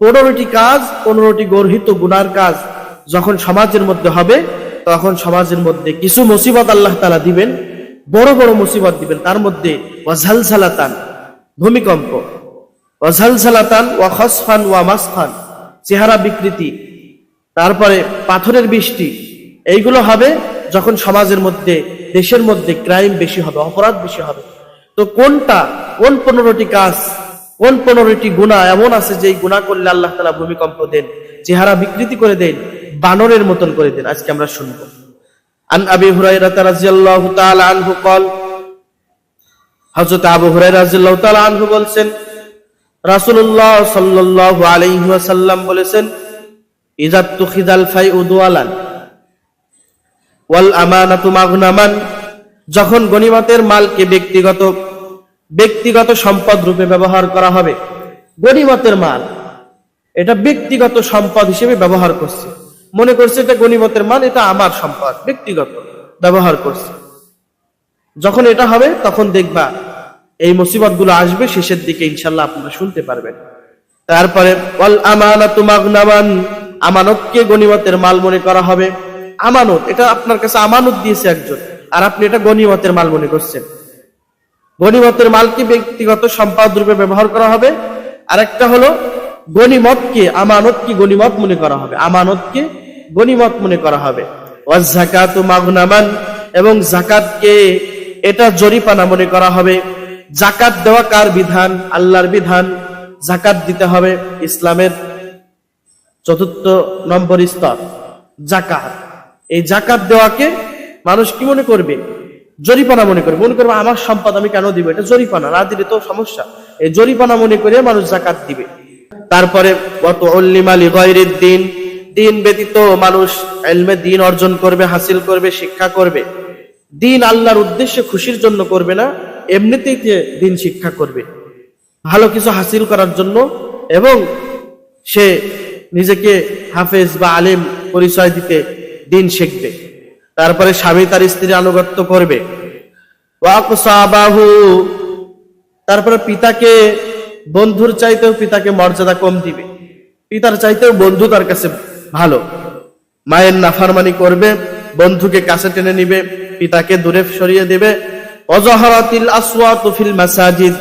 পনেরোটি কাজ, পনেরোটি গর্হিত গুনার কাজ যখন সমাজের মধ্যে হবে, তখন সমাজের মধ্যে কিছু মুসিবত আল্লাহ তালা দিবেন, বড় বড় মুসিবত দিবেন। তার মধ্যে ওয়াঝালঝালাতান ভূমিকম্প। ওয়াঝালঝালাতান ওয়া খসফান, ওয়া মাসফান, চেহারা বিকৃতি, তারপরে পাথরের বৃষ্টি, এইগুলো হবে যখন সমাজের মধ্যে, দেশের মধ্যে ক্রাইম বেশি হবে, অপরাধ বেশি হবে। তো কোনটা, কোন পনেরোটি কাজ কোন পনেরোটি গুণা এমন আছে যে এই গুণা করলে আল্লাহ তালা ভূমিকম্প দেন চেহারা বিকৃতি করে দেন বানরের মতন করে দেন আজকে আমরা শুনবো আন আবি হুরাইরা রাদিয়াল্লাহু তাআলা আনহু قال হযরত আবু হুরায়রা রাদিয়াল্লাহু তাআলা আনহু বলছেন রাসূলুল্লাহ সাল্লাল্লাহু আলাইহি ওয়াসাল্লাম বলেছেন ইজাত তুখিদাল ফাইউ দুয়ালান ওয়াল আমানাতু মাগনামান যখন গনিমতের মালকে ব্যক্তিগত ব্যক্তিগত সম্পদ রূপে ব্যবহার করা হবে। গনিমতের মাল এটা ব্যক্তিগত সম্পদ হিসেবে ব্যবহার করছে। মনে করছে এটা গনিমতের মাল এটা আমার সম্পদ, ব্যক্তিগত ব্যবহার করছে। যখন এটা হবে, তখন দেখবা এই মুসিবতগুলো আসবে, শেষের দিকে ইনশাল্লাহ আপনারা শুনতে পারবেন। তারপরে আমানতকে গনিমতের মাল মনে করা হবে। আমানত, এটা আপনার কাছে আমানত দিয়েছে একজন, আর আপনি এটা গনিমতের মাল মনে করছেন। গনিমতের মালকে ব্যক্তিগত সম্পদ রূপে ব্যবহার করা হবে। আরেকটা হলো গনিমতকে আমানতকে গনিমত মনে করা হবে। আমানতকে গনিমত মনে করা হবে। ওয়াজ মাগনামান এবং জাকাতকে এটা জরিপানা মনে করা হবে। জাকাত দেওয়া কার বিধান? আল্লাহর বিধান। জাকাত দিতে হবে ইসলামের চতুর্থ নম্বর স্তর জাকাত এই জাকাত দেওয়াকে মানুষ কি মনে করবে? জরিপানা মনে করবে মনে করবে, আমার সম্পদ আমি কেন দিব? এটা জরিপানা, না দিলে তো সমস্যা। এই জরিপানা মনে করে মানুষ জাকাত দিবে। তারপরে কত অল্লিমালি গয়রের দিন দিন ব্যতীত মানুষ এলমে দিন অর্জন করবে, হাসিল করবে, শিক্ষা করবে। দিন আল্লাহর উদ্দেশ্যে খুশির জন্য করবে না, এমনিতেই দিন শিক্ষা করবে। ভালো কিছু হাসিল করার জন্য এবং সে নিজেকে হাফেজ বা আলেম পরিচয় দিতে দিন শিখবে। তারপরে স্বামী তার স্ত্রীর আনুগত্য করবে। তারপরে পিতাকে, বন্ধুর চাইতেও পিতাকে মর্যাদা কম দিবে। পিতার চাইতেও বন্ধু তার কাছে ভালো। মায়ের নাফারমানি করবে, বন্ধুকে কাছে টেনে নিবে, পিতাকে দূরে সরিয়ে দেবে। অজহরাতিল আসওয়াতু ফিল মাসাজিদ,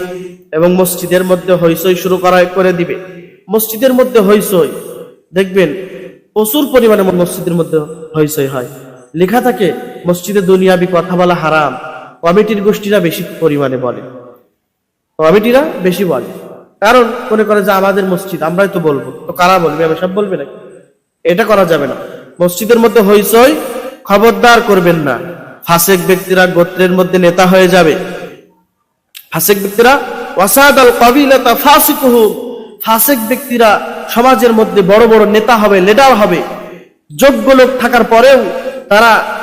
এবং মসজিদের মধ্যে হইসই শুরু করা করে দিবে। মসজিদের মধ্যে হইসই দেখবেন প্রচুর পরিমাণে মসজিদের মধ্যে হইসই হয়। লেখা থাকে, মসজিদে দুনিয়াবি কথা বলা হারাম, কমিটির গোষ্ঠীরা বেশি পরিমাণে বলে। কমিটিরা বেশি বলে। কারণ মনে করে যে আমাদের মসজিদ, আমরাই তো বলব। তো কারা বলবে? আমি সব বলবে নাকি? এটা করা যাবে না। মসজিদের মধ্যে হইচই খবরদার করবেন না। ফাসেক ব্যক্তিরা গোত্রের মধ্যে নেতা হয়ে যাবে। ফাসেক ব্যক্তিরা, ওয়াসাদ আল কাবিলাতা ফাসিকুহু। ফাসেক ব্যক্তিরা সমাজের মধ্যে বড় বড় নেতা হবে লিডার হবে। যোগ্য লোক থাকার পরেও তারা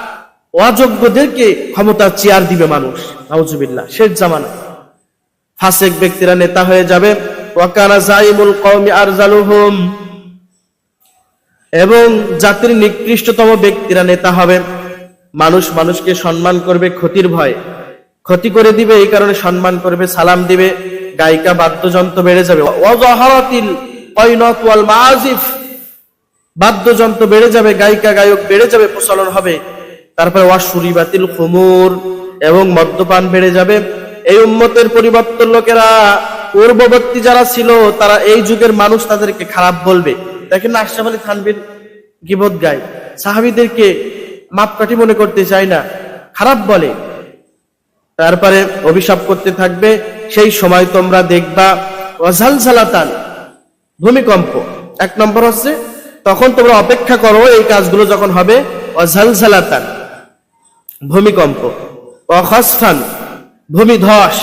অযোগ্যদেরকে ক্ষমতার চেয়ার দিবে মানুষ। নাউজুবিল্লাহ, শেষ জামানা। ফাসেক ব্যক্তিরা নেতা হয়ে যাবে। ওয়াকানা জাইমুল কওমি আরজালুহুম। এবং জাতির নিকৃষ্টতম ব্যক্তিরা নেতা হবে। মানুষ মানুষকে সম্মান করবে ক্ষতির ভয়। ক্ষতি করে দিবে, এই কারণে সম্মান করবে, সালাম দিবে। গায়িকা বাদ্যযন্ত্র বেড়ে যাবে। ওয়াজাহারাতিল ওয়াল মাআজিফ বাদ্যযন্ত্র বেড়ে যাবে, গায়িকা, গায়ক বেড়ে যাবে, প্রচলন হবে। তারপরে ওয়াসুরি বাতিল খুমুর এবং মদ্যপান বেড়ে যাবে। এই উম্মতের পরিবর্তন লোকেরা, পূর্ববর্তী যারা ছিল, তারা এই যুগের মানুষ তাদেরকে খারাপ বলবে। দেখেন না আশরাফ আলী থানবির গিবত গায়। সাহাবিদেরকে মাপকাঠি মনে করতে চায় না, খারাপ বলে। তারপরে অভিশাপ করতে থাকবে, সেই সময় তোমরা দেখবা অঝালঝালাতান ভূমিকম্প। এক নম্বর হচ্ছে তখন তোমরা অপেক্ষা করো এই কাজগুলো যখন হবে। অঝালঝালাতান, ভূমিকম্প, অখস্থান, ভূমিধস।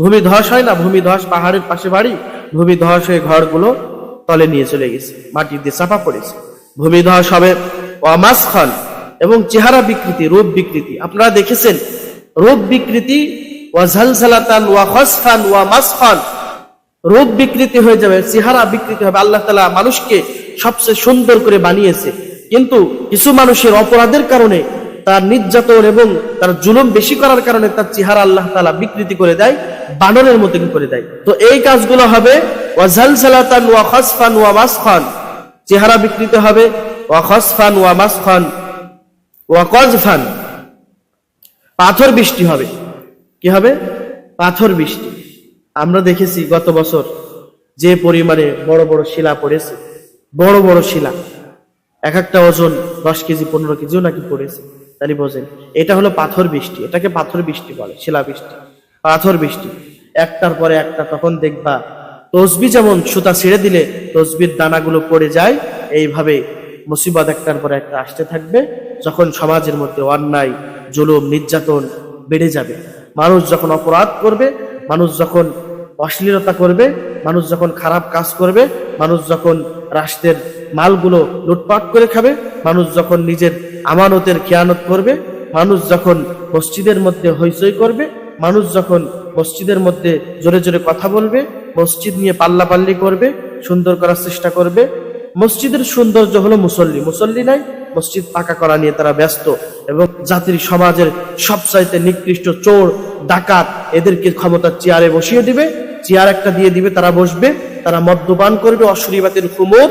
ভূমিধস হয় না? ভূমিধস পাহাড়ের পাশে বাড়ি, ভূমিধস হয়ে ঘরগুলো তলে নিয়ে চলে গেছে মাটি দিয়ে চাপা পড়েছে। ভূমিধস হবে অমাসখান এবং চেহারা বিকৃতি, রূপ বিকৃতি। আপনারা দেখেছেন, রূপ বিকৃতি ওয়া ঝালঝালাতান ওয়া ওয়া মাসখান রূপ বিকৃতি হয়ে যাবে, চেহারা বিকৃতি হবে। আল্লাহ তালা মানুষকে সবচেয়ে সুন্দর করে বানিয়েছে। কিন্তু কিছু মানুষের অপরাধের কারণে তার নির্যাতন এবং তার জুলুম বেশি করার কারণে তার চেহারা আল্লাহ তালা বিকৃতি করে দেয়, বানরের মতো করে দেয়। তো এই কাজগুলো হবে চেহারা বিকৃত হবে পাথর বৃষ্টি হবে। কি হবে? পাথর বৃষ্টি। আমরা দেখেছি গত বছর যে পরিমাণে বড় বড় শিলা পড়েছে। বড় বড় শিলা। এক একটা ওজন দশ কেজি, পনেরো কেজিও নাকি পড়েছে, তাহলে বোঝেন। এটা হলো পাথর বৃষ্টি। এটাকে পাথর বৃষ্টি বলে, শিলা বৃষ্টি। পাথর বৃষ্টি। একটার পরে একটা তখন দেখবা, তসবি যেমন সুতা ছেড়ে দিলে, তসবির দানাগুলো পড়ে যায়, এইভাবে মুসিবত একটার পরে একটা আসতে থাকবে, যখন সমাজের মধ্যে অন্যায়, জুলুম, নির্যাতন বেড়ে যাবে। মানুষ যখন অপরাধ করবে, মানুষ যখন অশ্লীলতা করবে, মানুষ যখন খারাপ কাজ করবে, মানুষ যখন রাষ্ট্রের মালগুলো লুটপাট করে খাবে। মানুষ যখন নিজের আমানতের খেয়ানত করবে, মানুষ যখন মসজিদের মধ্যে হইচই করবে, মানুষ যখন মসজিদের মধ্যে জোরে জোরে কথা বলবে, মসজিদ নিয়ে পাল্লাপাল্লি করবে, সুন্দর করার চেষ্টা করবে। মসজিদের সৌন্দর্য হলো মুসল্লি। মুসল্লি নাই, মসজিদ পাকা করা নিয়ে তারা ব্যস্ত। এবং জাতির সমাজের সবচাইতে নিকৃষ্ট চোর, ডাকাত, এদেরকে ক্ষমতার চেয়ারে বসিয়ে দিবে। চেয়ার একটা দিয়ে দিবে, তারা বসবে। তারা মদ্যপান করবে অশরীবাতের কুমোর